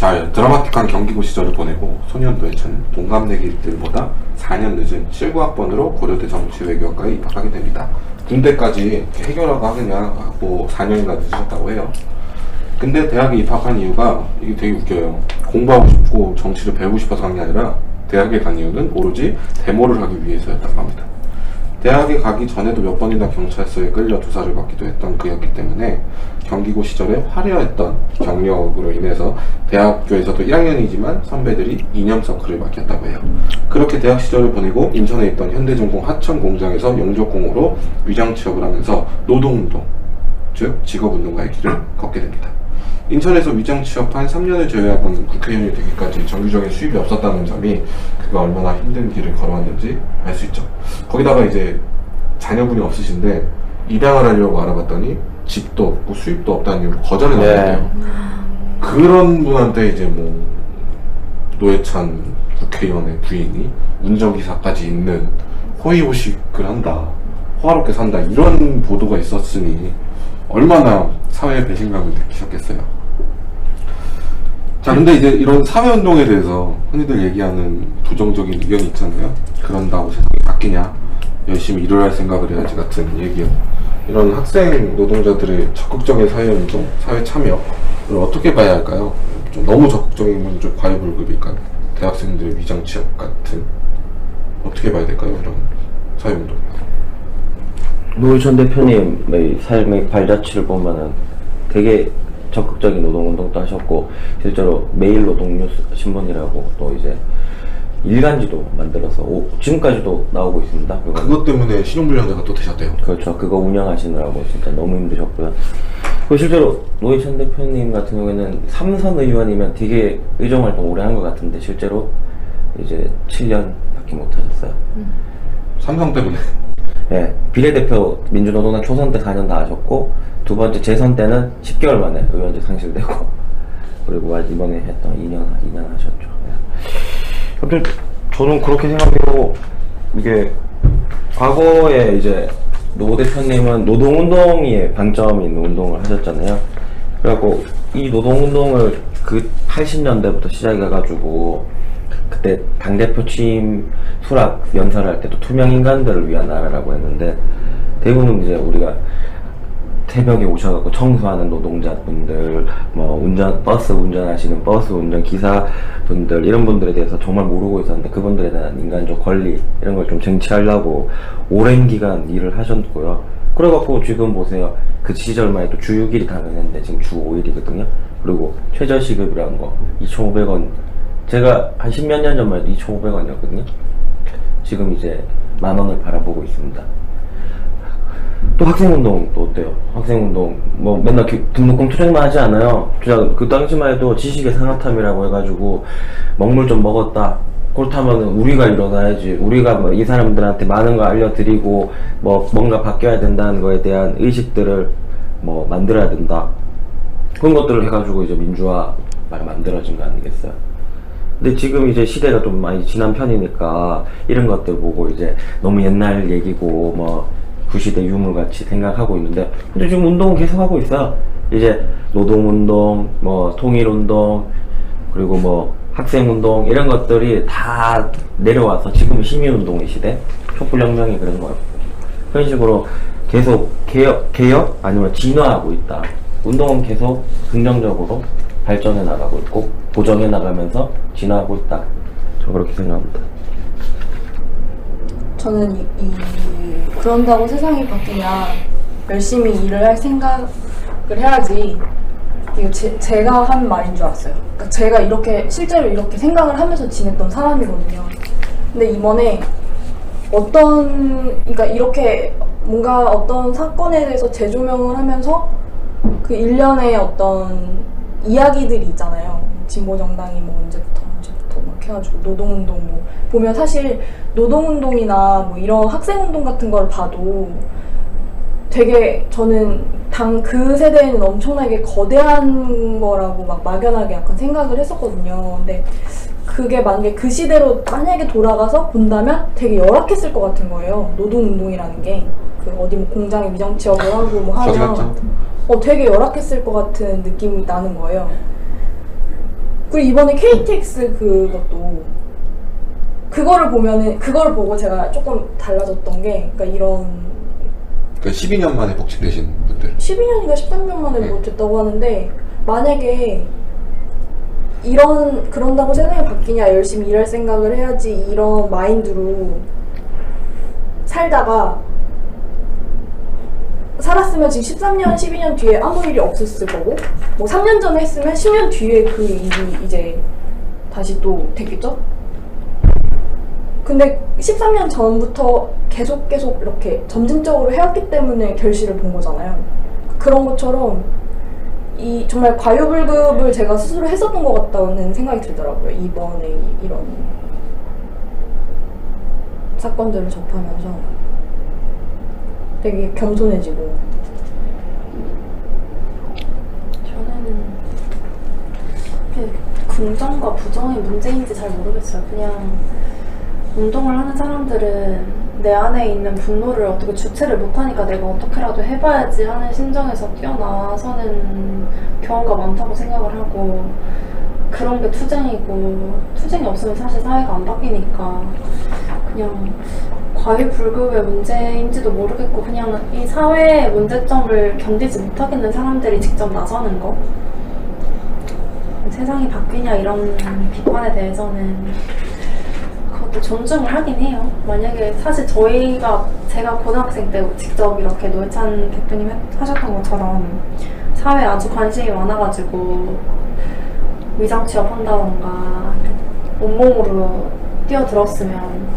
자, 드라마틱한 경기고 시절을 보내고 소년 노회찬은 동갑내기들보다 4년 늦은 79학번으로 고려대 정치외교학과에 입학하게 됩니다. 군대까지 해결하고 하느냐고 4년이나 늦으셨다고 해요. 근데 대학에 입학한 이유가 이게 되게 웃겨요. 공부하고 싶고 정치를 배우고 싶어서 간 게 아니라 대학에 간 이유는 오로지 데모를 하기 위해서였다고 합니다. 대학에 가기 전에도 몇 번이나 경찰서에 끌려 조사를 받기도 했던 그였기 때문에 경기고 시절에 화려했던 경력으로 인해서 대학교에서도 1학년이지만 선배들이 이념 서클을 맡겼다고 해요. 그렇게 대학 시절을 보내고 인천에 있던 현대重工하천 공장에서 용접공으로 위장 취업을 하면서 노동운동, 즉 직업운동가의 길을 걷게 됩니다. 인천에서 위장 취업한 3년을 제외하고는 국회의원이 되기까지 정규적인 수입이 없었다는 점이 그가 얼마나 힘든 길을 걸어왔는지 알 수 있죠. 거기다가 이제 자녀분이 없으신데 입양을 하려고 알아봤더니 집도 없고 수입도 없다는 이유로 거절을 네. 나왔대요. 그런 분한테 이제 뭐 노회찬 국회의원의 부인이 운전기사까지 있는 호의호식을 한다. 호화롭게 산다. 이런 보도가 있었으니 얼마나 사회의 배신감을 느끼셨겠어요. 자, 근데 이제 이런 사회운동에 대해서 흔히들 얘기하는 부정적인 의견이 있잖아요. 그런다고 세상이 바뀌냐? 열심히 일을 할 생각을 해야지 같은 얘기요. 이런 학생 노동자들의 적극적인 사회운동, 사회 참여를 어떻게 봐야 할까요? 좀 너무 적극적이면 좀 과유불급일까요? 대학생들의 위장 취업 같은 어떻게 봐야 될까요? 이런 사회운동. 노회찬 대표님의 삶의 발자취를 보면은 되게 적극적인 노동운동도 하셨고 실제로 매일 노동뉴스 신문이라고 또 이제 일간지도 만들어서 오- 지금까지도 나오고 있습니다. 그거. 그것 때문에 신용불량자가 또 되셨대요. 그렇죠. 그거 운영하시느라고 진짜 너무 힘드셨고요. 그리고 실제로 노회찬 대표님 같은 경우에는 삼선 의원이면 되게 의정 활동 오래 한 것 같은데 실제로 이제 7년밖에 못 하셨어요. 삼성 때문에. 예, 비례대표 민주노동당 초선 때 4년 다 하셨고 두 번째 재선 때는 10개월 만에 의원직 상실되고 그리고 이번에 했던 2년 2년 하셨죠. 예. 아무튼 저는 그렇게 생각해요. 이게 과거에 이제 노 대표님은 노동운동이 방점이 있는 운동을 하셨잖아요. 그래갖고 이 노동운동을 그 80년대부터 시작해가지고 그때 당대표 취임 수락 연설을 할 때도 투명 인간들을 위한 나라라고 했는데 대부분 이제 우리가 새벽에 오셔갖고 청소하는 노동자분들, 뭐 운전 버스 운전하시는 버스 운전 기사분들 이런 분들에 대해서 정말 모르고 있었는데 그분들에 대한 인간적 권리 이런 걸 좀 쟁취하려고 오랜 기간 일을 하셨고요. 그래갖고 지금 보세요. 그 시절만 해도 주 6일이 가능했는데 지금 주 5일이거든요. 그리고 최저시급이라는 거 2,500원. 제가 한 십몇 년 전만 해도 2,500원이었거든요. 지금 이제 만 원을 바라보고 있습니다. 또 학생운동 또 어때요? 학생운동 뭐 맨날 기- 등록금 투쟁만 하지 않아요. 진짜 그 당시만 해도 지식의 상하탐이라고 해가지고 먹물 좀 먹었다. 그렇다면 우리가 일어나야지. 우리가 뭐 이 사람들한테 많은 거 알려드리고 뭐 뭔가 바뀌어야 된다는 거에 대한 의식들을 뭐 만들어야 된다. 그런 것들을 해가지고 이제 민주화 말 만들어진 거 아니겠어요? 근데 지금 이제 시대가 좀 많이 지난 편이니까 이런 것들 보고 이제 너무 옛날 얘기고 뭐 구시대 유물 같이 생각하고 있는데 근데 지금 운동은 계속 하고 있어요. 이제 노동운동, 뭐 통일운동, 그리고 뭐 학생운동 이런 것들이 다 내려와서 지금 시민운동의 시대, 촛불혁명이 그런 거예요. 그런 식으로 계속 개혁, 개혁 아니면 진화하고 있다. 운동은 계속 긍정적으로 발전해 나가고 있고 보정해 나가면서 진화하고 있다. 저 그렇게 생각합니다. 저는 이, 이 그런다고 세상이 바뀌냐 열심히 일을 할 생각을 해야지 이거 제, 제가 한 말인 줄 알았어요. 그러니까 제가 이렇게 실제로 이렇게 생각을 하면서 지냈던 사람이거든요. 근데 이번에 어떤 그러니까 이렇게 뭔가 어떤 사건에 대해서 재조명을 하면서 그 일련의 어떤 이야기들이 있잖아요. 진보 정당이 뭐 언제부터 막 해가지고 노동운동 뭐 보면 사실 노동운동이나 뭐 이런 학생운동 같은 걸 봐도 되게 저는 당 그 세대에는 엄청나게 거대한 거라고 막 막연하게 약간 생각을 했었거든요. 근데 그게 만약에 그 시대로 만약에 돌아가서 본다면 되게 열악했을 것 같은 거예요. 노동운동이라는 게. 그 어디 뭐 공장에 위장 취업을 하고 뭐 하면? 어 되게 열악했을 것 같은 느낌이 나는 거예요. 그리고 이번에 KTX 그것도 그거를 보면은 그거를 보고 제가 조금 달라졌던 게 그러니까 이런 그 12년 만에 복직되신 분들 12년인가 13년 만에 네. 뭐 됐다고 하는데 만약에 이런 그런다고 세상이 바뀌냐 열심히 일할 생각을 해야지 이런 마인드로 살다가 살았으면 지금 13년, 12년 뒤에 아무 일이 없었을 거고 뭐 3년 전에 했으면 10년 뒤에 그 일이 이제 다시 또 됐겠죠? 근데 13년 전부터 계속 계속 이렇게 점진적으로 해왔기 때문에 결실을 본 거잖아요. 그런 것처럼 이 정말 과유불급을 제가 스스로 했었던 것 같다는 생각이 들더라고요. 이번에 이- 이런 사건들을 접하면서 되게 겸손해지고 저는 긍정과 부정의 문제인지 잘 모르겠어요. 그냥 운동을 하는 사람들은 내 안에 있는 분노를 어떻게 주체를 못하니까 내가 어떻게라도 해봐야지 하는 심정에서 뛰어나서는 경우가 많다고 생각을 하고 그런 게 투쟁이고 투쟁이 없으면 사실 사회가 안 바뀌니까 그냥 과유불급의 문제인지도 모르겠고 그냥 이 사회의 문제점을 견디지 못하겠는 사람들이 직접 나서는 거 세상이 바뀌냐 이런 비판에 대해서는 그것도 존중을 하긴 해요. 만약에 사실 저희가 제가 고등학생 때 직접 이렇게 노회찬 대표님 해- 하셨던 것처럼 사회에 아주 관심이 많아가지고 위장 취업한다던가 온몸으로 뛰어들었으면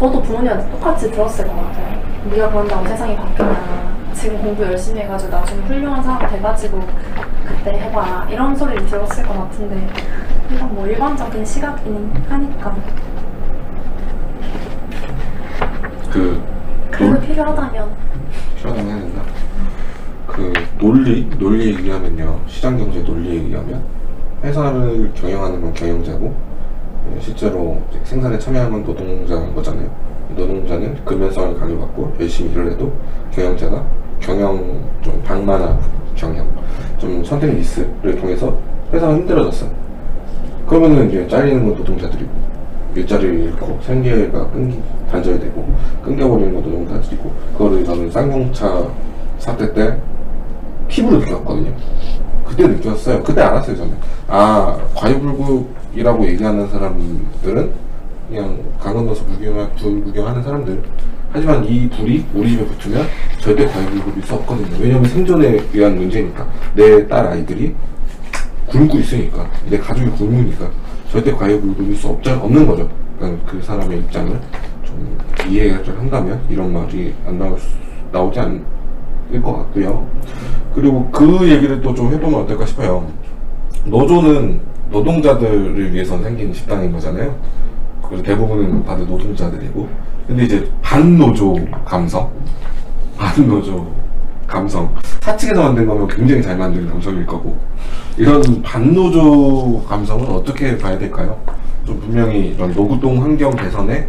저도 부모님한테 똑같이 들었을 것 같아요. 네가 그런다고 세상이 바뀌냐. 지금 공부 열심히 해가지고 나중에 훌륭한 사람 돼가지고 그때 해봐라. 이런 소리를 들었을 것 같은데 이건 뭐 일반적인 시각이긴 하니까 그 그래도 논, 필요하다면 필요하다면 해야 된다 그 논리 논리에 의하면요 시장 경제 논리에 의하면 회사를 경영하는 건 경영자고 예, 실제로 생산에 참여하는 건 노동자인 거잖아요 노동자는 근면성을 강요받고 열심히 일을 해도 경영자가 경영 좀 방만한 경영 좀 선택 미스를 통해서 회사가 힘들어졌어요 그러면은 이제 잘리는 건 노동자들이고 일자리를 잃고 생계가 끊기 단절되고 끊겨버리는 건 노동자들이고 그거를 저는 쌍용차 사태 때 피부로 느꼈거든요. 그때 느꼈어요. 그때 알았어요 저는. 아 과유불급이라고 얘기하는 사람들은 그냥 강원 넣어서 불구경, 불 구경하는 사람들. 하지만 이 불이 우리 집에 붙으면 절대 과유불급일 수 없거든요. 왜냐면 생존에 의한 문제니까 내 딸 아이들이 굶고 있으니까 내 가족이 굶으니까 절대 과유불급일 수 없자, 없는 거죠. 그러니까 그 사람의 입장을 좀 이해를 한다면 이런 말이 안 나올 수, 나오지 않을 것 같고요. 그리고 그 얘기를 또 좀 해보면 어떨까 싶어요. 노조는 노동자들을 위해서 생긴 집단인 거잖아요. 그리고 대부분은 다들 노동자들이고. 근데 이제 반노조 감성, 반노조 감성. 사측에서 만든 거면 굉장히 잘 만든 감성일 거고. 이런 반노조 감성은 어떻게 봐야 될까요? 좀 분명히 이런 노구동 환경 개선에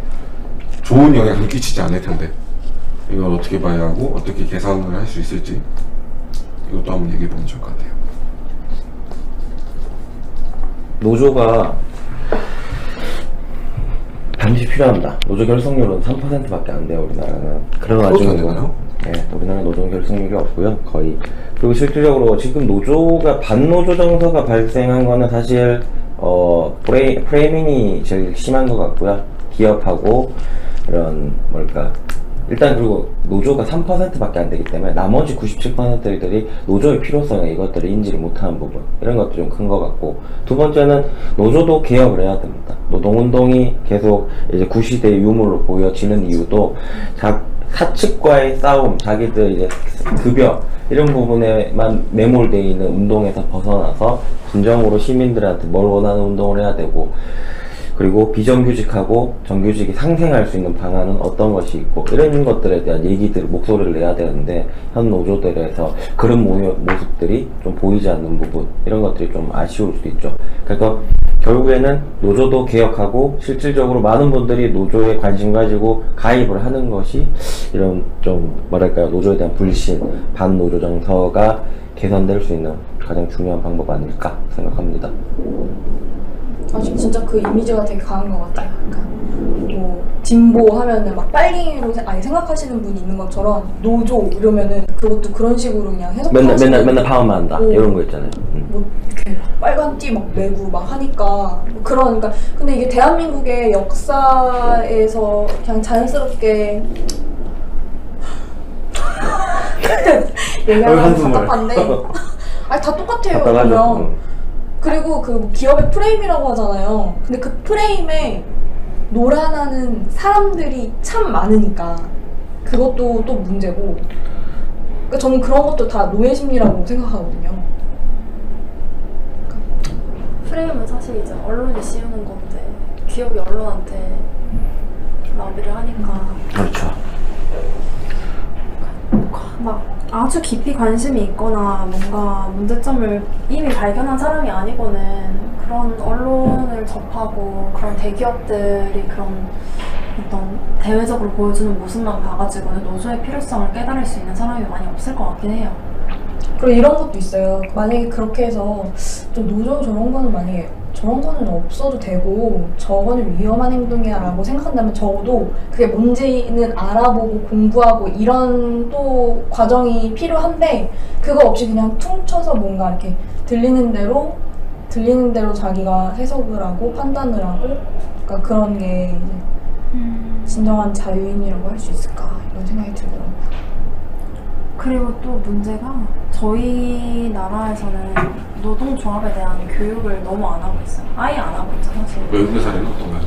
좋은 영향을 끼치지 않을 텐데. 이걸 어떻게 봐야 하고 어떻게 개선을 할 수 있을지 이것도 한번 얘기해 보면 좋을 것 같아요. 노조가 반드시 필요합니다. 노조 결성률은 3%밖에 안 돼요, 우리나라는. 그래가지고. 안 되나요? 네, 우리나라 노조 결성률이 없고요, 거의. 그리고 실질적으로 지금 노조가, 반노조 정서가 발생한 거는 사실, 어, 프레, 프레이밍이 제일 심한 것 같고요. 기업하고, 이런, 뭘까. 일단 그리고 노조가 3%밖에 안 되기 때문에 나머지 97%들이 노조의 필요성에 이것들을 인지를 못하는 부분 이런 것도 좀 큰 것 같고 두 번째는 노조도 개혁을 해야 됩니다. 노동운동이 계속 이제 구시대의 유물로 보여지는 이유도 자, 사측과의 싸움, 자기들 이제 급여 이런 부분에만 매몰되어 있는 운동에서 벗어나서 진정으로 시민들한테 뭘 원하는 운동을 해야 되고 그리고 비정규직하고 정규직이 상생할 수 있는 방안은 어떤 것이 있고 이런 것들에 대한 얘기들 목소리를 내야 되는데 현 노조들에서 그런 모, 모습들이 좀 보이지 않는 부분 이런 것들이 좀 아쉬울 수도 있죠. 그래서 결국에는 노조도 개혁하고 실질적으로 많은 분들이 노조에 관심 가지고 가입을 하는 것이 이런 좀 뭐랄까요 노조에 대한 불신 반노조 정서가 개선될 수 있는 가장 중요한 방법 아닐까 생각합니다. 진짜 그 이미지가 되게 강한 것 같아요. 그러니까 뭐 진보 하면은 막 빨갱이로 세- 아니 생각하시는 분이 있는 것처럼 노조 이러면은 그것도 그런 식으로 그냥 해석하시는 맨날 맨날 맨날 방어만 한다 오. 이런 거 있잖아요. 음. 뭐 이렇게 막 빨간 띠 막 메고 막 하니까 뭐 그런 그러니까 근데 이게 대한민국의 역사에서 그냥 자연스럽게 얘기하면. 답답한데 아니 다 똑같아요 답답하죠. 그냥 음. 그리고 그 기업의 프레임이라고 하잖아요. 근데 그 프레임에 놀아나는 사람들이 참 많으니까 그것도 또 문제고. 그러니까 저는 그런 것도 다 노예 심리라고 생각하거든요. 프레임은 사실 이제 언론이 씌우는 건데 기업이 언론한테 나비를 하니까. 그렇죠. 막 아주 깊이 관심이 있거나 뭔가 문제점을 이미 발견한 사람이 아니고는 그런 언론을 접하고 그런 대기업들이 그런 어떤 대외적으로 보여주는 모습만 봐가지고는 노조의 필요성을 깨달을 수 있는 사람이 많이 없을 것 같긴 해요. 그리고 이런 것도 있어요. 만약에 그렇게 해서 좀 노조 저런 거는 만약에 저런 거는 없어도 되고 저거는 위험한 행동이야 라고 생각한다면 적어도 그게 뭔지는 알아보고 공부하고 이런 또 과정이 필요한데 그거 없이 그냥 퉁쳐서 뭔가 이렇게 들리는 대로 들리는 대로 자기가 해석을 하고 판단을 하고 그러니까 그런 게 이제 진정한 자유인이라고 할 수 있을까 이런 생각이 들더라고요. 그리고 또 문제가 저희 나라에서는 노동조합에 대한 교육을 너무 안 하고 있어요. 아예 안 하고 있죠, 사실. 외국의 사례는 어떤가요?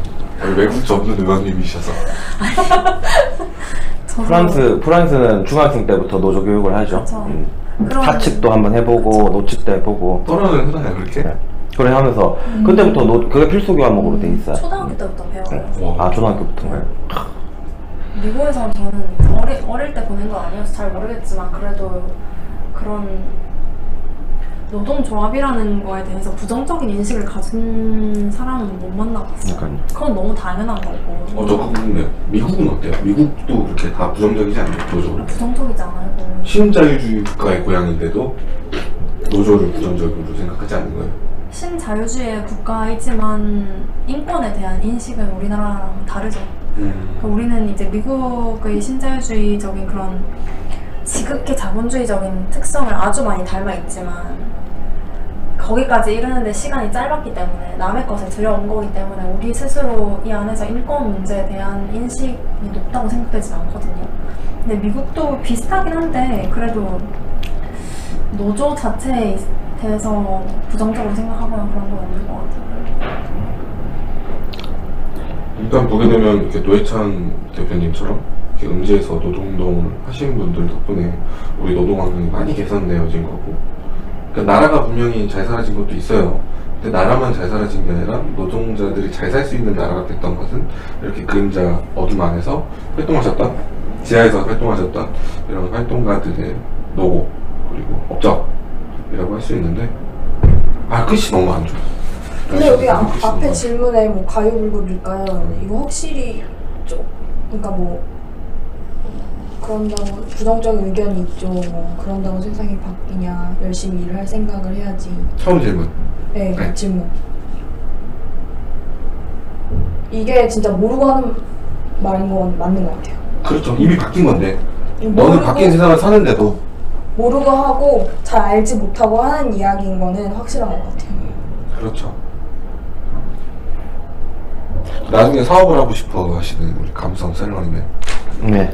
외국 전문 의원님이셔서 프랑스 프랑스는 중학생 때부터 노조 교육을 하죠. 그쵸. 음. 그런- 사측도 한번 해보고 노측도 해보고 떨어는 흔하요 그렇게? 네. 그래 하면서 음. 그때부터 노 그게 필수 교과목으로 돼 있어요. 초등학교 때부터 배워요. 와. 아 초등학교부터인가요? 미국에서는 저는 어리, 어릴 때 보낸 건 아니어서 잘 모르겠지만 그래도 그런 노동조합이라는 거에 대해서 부정적인 인식을 가진 사람은 못 만나봤어요. 그러니까요. 그건 너무 당연한 거고 어, 저 궁금해요. 미국은 어때요? 미국도 그렇게 다 부정적이지 않나요? 노조로? 부정적이지 않아요. 신자유주의 국가의 고향인데도 노조를 부정적으로 생각하지 않는 거예요. 신자유주의 국가이지만 인권에 대한 인식은 우리나라랑 다르죠. 음. 우리는 이제 미국의 신자유주의적인 그런 지극히 자본주의적인 특성을 아주 많이 닮아 있지만 거기까지 이르는데 시간이 짧았기 때문에 남의 것을 들여온 거기 때문에 우리 스스로 이 안에서 인권 문제에 대한 인식이 높다고 생각되진 않거든요. 근데 미국도 비슷하긴 한데 그래도 노조 자체에 대해서 부정적으로 생각하거나 그런 건 없는 것 같아요. 일단 보게 되면 이렇게 노회찬 대표님처럼 이렇게 음지에서 노동운동을 하시는 분들 덕분에 우리 노동 환경이 많이 개선되어진 거고 그러니까 나라가 분명히 잘 살아진 것도 있어요. 근데 나라만 잘 살아진 게 아니라 노동자들이 잘 살 수 있는 나라가 됐던 것은 이렇게 그림자 어둠 안에서 활동하셨던 지하에서 활동하셨던 이런 활동가들의 노고 그리고 업적이라고 할 수 있는데 아 끝이 너무 안 좋아요. 근데 여기 끝이 너무 앞에 안 질문에 뭐 가요불급일까요? 이거 확실히 좀 그러니까 뭐 그런다고 부정적인 의견이 있죠. 뭐 그런다고 세상이 바뀌냐? 열심히 일을 할 생각을 해야지. 처음 질문. 네, 그 네. 질문. 이게 진짜 모르고 하는 말인 건 맞는 것 같아요. 그렇죠. 이미 바뀐 건데. 너는 바뀐 세상을 사는데도 모르고 하고 잘 알지 못하고 하는 이야기인 거는 확실한 것 같아요. 그렇죠. 나중에 사업을 하고 싶어 하시는 우리 감성 셀러리맨. 네.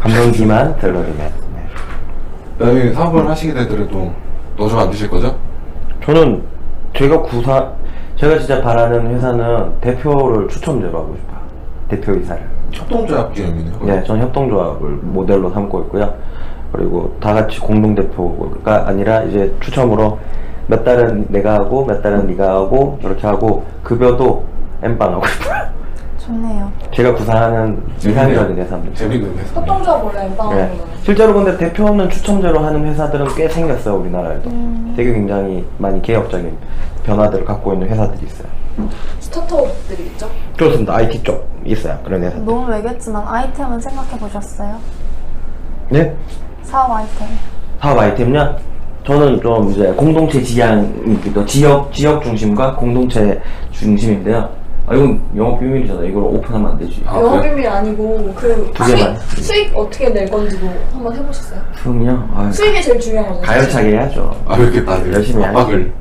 감성기만 셀러리맨. 네. 나중에 사업을 하시게 되더라도 노조 안 드실 거죠? 저는 제가 구사 제가 진짜 바라는 회사는 대표를 추첨제로 하고 싶어요. 대표이사를. 협동조합 개념이네요. 네, 저는 협동조합을 모델로 삼고 있고요. 그리고 다 같이 공동 대표가 아니라 이제 추첨으로 몇 달은 내가 하고 몇 달은 네가 하고 이렇게 하고 급여도 엠빵 하고 싶어요. 좋네요. 제가 구사하는 이상적인 회사입니다. 재밌는 회사. 협동조합 원래 빵하는 네. 거는. 실제로 근데 대표는 추첨제로 하는 회사들은 꽤 생겼어요 우리나라에도. 되게 굉장히 많이 개혁적인 변화들을 갖고 있는 회사들이 있어요. 스타트업들이 있죠. 그렇습니다. IT 쪽 있어요 그런 회사. 너무 외겠지만 아이템은 생각해 보셨어요? 네? 사업 아이템. 사업 아이템요? 저는 좀 이제 공동체 지향이 있기도 지역 지역 중심과 공동체 중심인데요. 아 이건 영업 비밀이잖아. 이걸 오픈하면 안 되지. 아, 영업 그래? 비밀 아니고 그 두 수익, 개만. 수익 어떻게 낼 건지도 한번 해보셨어요? 수능이요? 아, 수익이 제일 중요하거든요. 가열차게 해야죠. 아, 왜 이렇게 다들 열심히 압박을.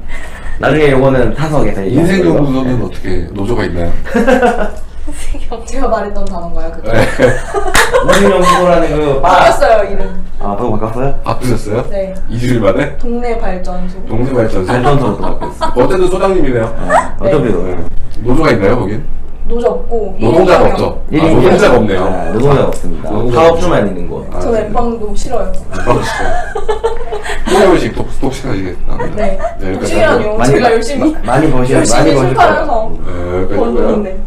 나중에 요거는 타석에서 인생 얘기하는 걸로. 연구소는 어떻게 노조가 있나요? 제가 말했던 단어인가요? 그거? 네. 인생연구소라는 그 바. 바뀌었어요 이름. 아, 또 바꿨어요? 바꾸셨어요? 네. 2주일 만에? 동네 발전소. 동네 발전소. 발전소로 또 바뀌었어. 어쨌든 소장님이네요. 아, 어차피도. 네. 노조가 있나요, 거긴? 노조 없고 노동자가 일인가요? 없죠. 아, 일인 노동자가. 없네요. 네, 노동자가 없습니다. 노동자가 사업주만 있는 곳. 아, 저는 엠빵도 싫어요. 한 번씩 독식 하시겠다. 네. 네, 독식이라뇨. 많이- 제가 열심히 마- 많이 버시- 열심히 많이 버실 네, 번 그러니까요. 돈인데.